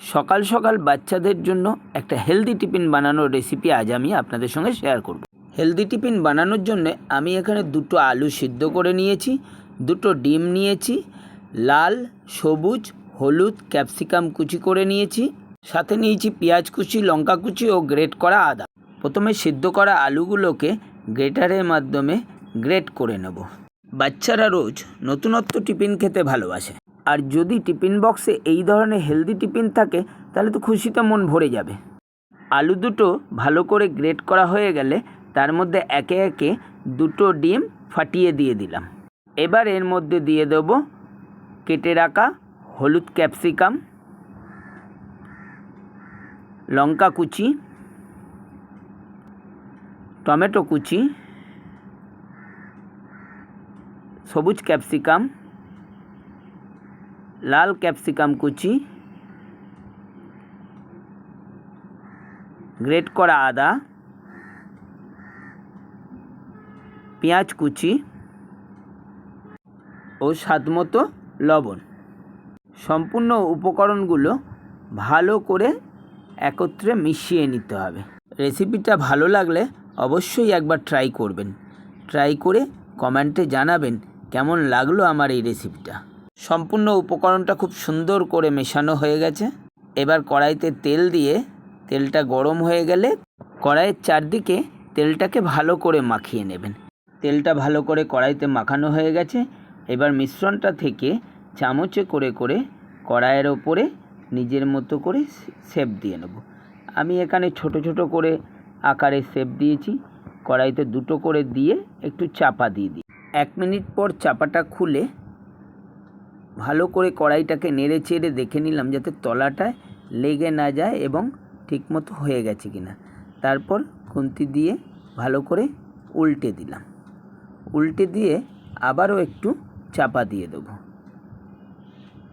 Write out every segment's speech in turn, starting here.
সকাল সকাল বাচ্চাদের জন্য একটা হেলদি টিফিন বানানোর রেসিপি আজ আমি আপনাদের সঙ্গে শেয়ার করব। হেলদি টিফিন বানানোর জন্য আমি এখানে দুটো আলু সিদ্ধ করে নিয়েছি, দুটো ডিম নিয়েছি, লাল, সবুজ, হলুদ ক্যাপসিকাম কুচি করে নিয়েছি, সাথে নিয়েছি পেঁয়াজ কুচি, লঙ্কা কুচি ও গ্রেট করা আদা। প্রথমে সিদ্ধ করা আলুগুলোকে গ্রেটারের মাধ্যমে গ্রেট করে নেব। বাচ্চারা রোজ নতুনত্ব টিফিন খেতে ভালোবাসে। আর যদি টিফিন বক্সে এই ধরনের হেলদি টিফিন থাকে, তাহলে তো খুশিতে মন ভরে যাবে। আলু দুটো ভালো করে গ্রেট করা হয়ে গেলে তার মধ্যে একে একে দুটো ডিম ফাটিয়ে দিয়ে দিলাম। এবার এর মধ্যে দিয়ে দেবো কেটে রাখা হলুদ ক্যাপসিকাম, লঙ্কা কুচি, টমেটো কুচি, সবুজ ক্যাপসিকাম লাল ক্যাপসিকাম কুচি, গ্রেট করা আদা, পেঁয়াজ কুচি ও স্বাদমতো লবণ। সম্পূর্ণ উপকরণগুলো ভালো করে একত্রে মিশিয়ে নিতে হবে। রেসিপিটা ভালো লাগলে অবশ্যই একবার ট্রাই করবেন। ট্রাই করে কমেন্টে জানাবেন কেমন লাগল আমার এই রেসিপিটা। সম্পূর্ণ উপকরণটা খুব সুন্দর করে মেশানো হয়ে গেছে। এবার কড়াইতে তেল দিয়ে তেলটা গরম হয়ে গেলে কড়াইয়ের চারদিকে তেলটাকে ভালো করে মাখিয়ে নেবেন। তেলটা ভালো করে কড়াইতে মাখানো হয়ে গেছে। এবার মিশ্রণটা থেকে চামচে করে করে কড়াইয়ের ওপরে নিজের মতো করে শেপ দিয়ে নেব। আমি এখানে ছোট ছোট করে আকারে সেপ দিয়েছি। কড়াইতে দুটো করে দিয়ে একটু চাপা দিয়ে দিই। এক মিনিট পর চাপাটা খুলে ভালো করে কড়াইটাকে নেড়ে চেড়ে দেখে নিলাম যাতে তলাটায় লেগে না যায় এবং ঠিকমতো হয়ে গেছে কিনা। তারপর খুন্তি দিয়ে ভালো করে উল্টে দিলাম। উল্টে দিয়ে আবারও একটু চাপা দিয়ে দেবো।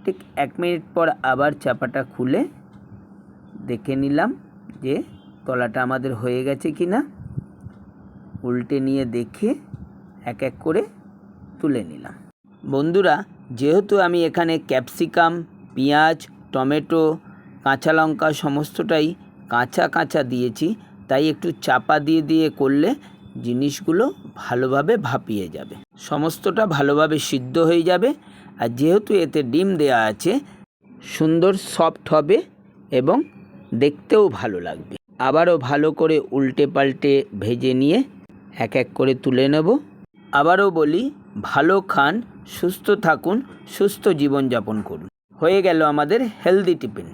ঠিক এক মিনিট পর আবার চাপাটা খুলে দেখে নিলাম যে তলাটা আমাদের হয়ে গেছে কি না উল্টে নিয়ে দেখে এক এক করে তুলে নিলাম। বন্ধুরা যেহেতু আমি এখানে ক্যাপসিকাম, পেঁয়াজ, টমেটো, কাঁচা লঙ্কা সমস্তটাই কাঁচা কাঁচা দিয়েছি, তাই একটু চাপা দিয়ে দিয়ে করলে জিনিসগুলো ভালোভাবে ভাপিয়ে যাবে। সমস্তটা ভালোভাবে সিদ্ধ হয়ে যাবে আর যেহেতু এতে ডিম দেওয়া আছে, সুন্দর সফট হবে এবং দেখতেও ভালো লাগবে। আবারও ভালো করে উল্টে পাল্টে ভেজে নিয়ে এক এক করে তুলে নেব। আবারও বলি ভালো খান সুস্থ থাকুন সুস্থ জীবনযাপন করুন। হয়ে গেল আমাদের হেলদি টিফিন